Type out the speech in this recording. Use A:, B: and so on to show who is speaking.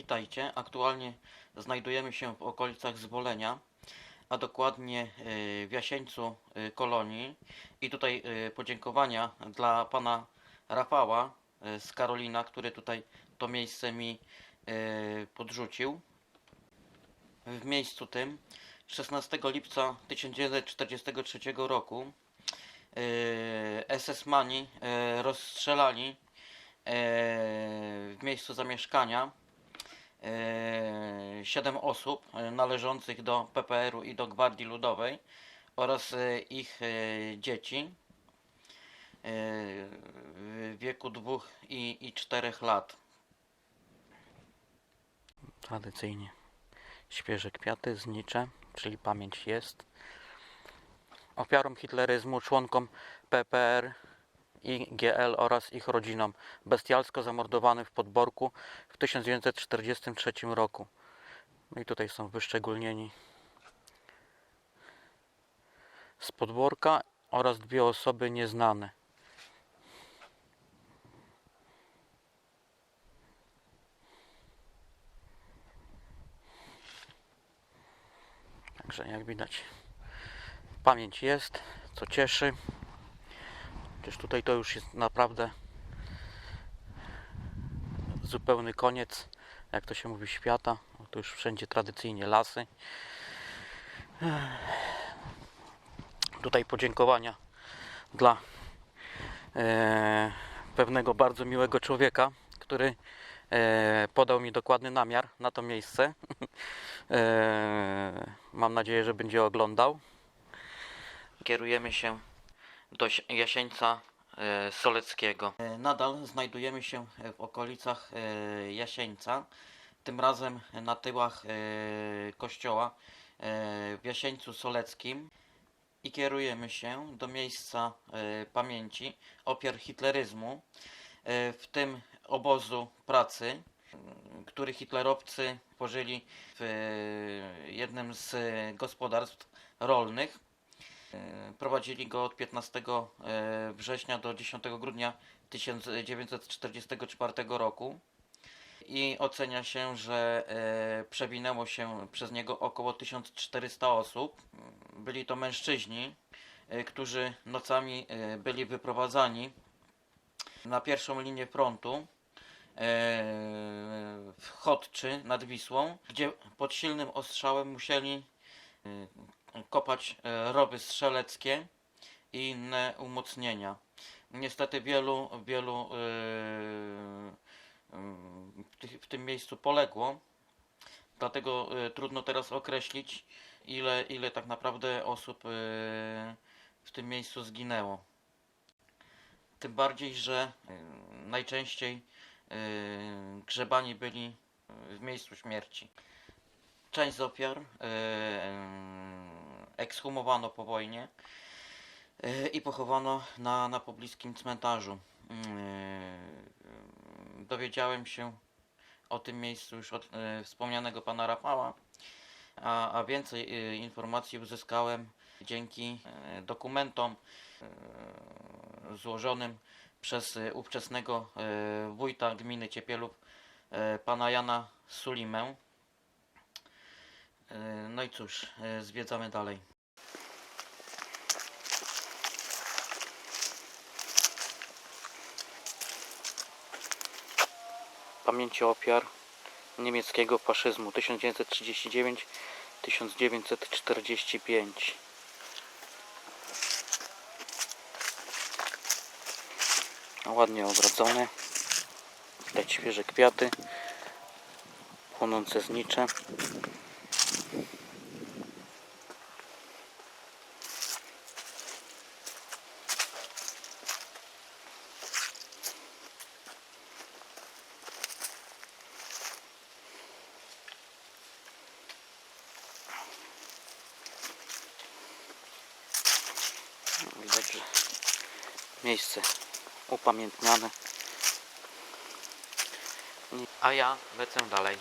A: Witajcie. Aktualnie znajdujemy się w okolicach Zbolenia, a dokładnie y, w Jasieńcu y, Kolonii. I tutaj y, podziękowania dla pana Rafała z Karolina, który tutaj to miejsce mi podrzucił. W miejscu tym 16 lipca 1943 roku SS-mani rozstrzelali w miejscu zamieszkania e, siedem osób e, należących do PPR-u i do Gwardii Ludowej oraz e, ich e, dzieci e, w wieku dwóch i, i czterech lat. Tradycyjnie świeże kwiaty znicze, czyli pamięć jest. Ofiarom hitleryzmu, członkom PPR i GL oraz ich rodzinom, bestialsko zamordowanym w Podborku w 1943 roku. No i tutaj są wyszczególnieni z Podborka oraz dwie osoby nieznane. Także jak widać pamięć jest, co cieszy. Chociaż tutaj to już jest naprawdę zupełny koniec, jak to się mówi, świata. Bo Tu już wszędzie tradycyjnie lasy. Tutaj podziękowania dla e, pewnego bardzo miłego człowieka, który e, podał mi dokładny namiar na to miejsce. e, mam nadzieję, że będzie oglądał. Kierujemy się do Si- Jasieńca e, Soleckiego. E, Nadal znajdujemy się w okolicach e, Jasieńca, tym razem na tyłach e, kościoła e, w Jasieńcu Soleckim i kierujemy się do miejsca e, pamięci ofiar hitleryzmu, e, w tym obozu pracy, który hitlerowcy tworzyli w e, jednym z gospodarstw rolnych. E, Prowadzili go od 15 e, września do 10 grudnia 1944 roku i ocenia się, że e, przewinęło się przez niego około 1400 osób. Byli to mężczyźni, którzy nocami byli wyprowadzani na pierwszą linię frontu w Chodczy nad Wisłą, gdzie pod silnym ostrzałem musieli kopać e, rowy strzeleckie i inne umocnienia. Niestety wielu, wielu e, em, w, tym miejscu poległo, dlatego e, trudno teraz określić, ile, ile tak naprawdę osób e, w tym miejscu zginęło. Tym bardziej, że e, najczęściej e, grzebani byli w miejscu śmierci. Część z ofiar e, ekshumowano po wojnie e, i pochowano na, na pobliskim cmentarzu. E, Dowiedziałem się o tym miejscu już od e, wspomnianego pana Rafała, a, a więcej informacji uzyskałem dzięki dokumentom złożonym przez ówczesnego wójta gminy Ciepielów, pana Jana Sulimę. E, No i cóż, e, zwiedzamy dalej. Pamięci ofiar niemieckiego faszyzmu 1939-1945. Ładnie ogrodzone. Widać świeże kwiaty, płonące znicze. Widać, że miejsce upamiętniane. A ja lecę dalej.